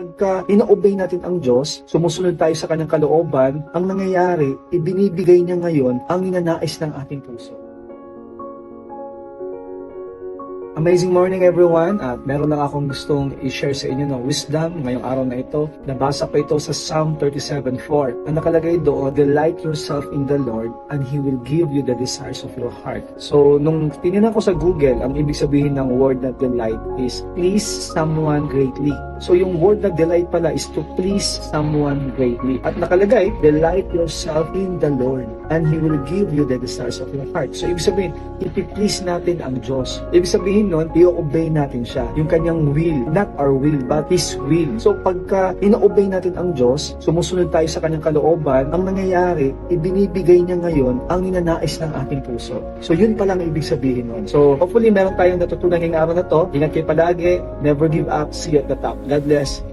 pagka ina-obey natin ang Diyos, sumusunod tayo sa kanyang kalooban, ang nangyayari, ibinibigay niya ngayon ang ninanais ng ating puso. Amazing morning everyone at meron lang akong gustong i-share sa inyo ng wisdom ngayong araw na ito. Nabasa ko ito sa Psalm 37.4 na nakalagay doon, Delight yourself in the Lord and He will give you the desires of your heart. So nung tinignan ko sa Google, ang ibig sabihin ng word na delight is please someone greatly. So yung word na delight pala is to please someone greatly. At nakalagay, delight yourself in the Lord and He will give you the desires of your heart. So ibig sabihin, ipi-please natin ang Diyos. Ibig sabihin nun, i-obey natin siya. Yung kanyang will, not our will, but His will. So pagka ina-obey natin ang Diyos, sumusunod tayo sa kanyang kalooban, ang nangyayari, ibinibigay niya ngayon ang ninanais ng ating puso. So yun pala ang ibig sabihin nun. So hopefully meron tayong natutunan ngayong araw na to. Ingat kayo palagi, never give up, see you at the top. God bless.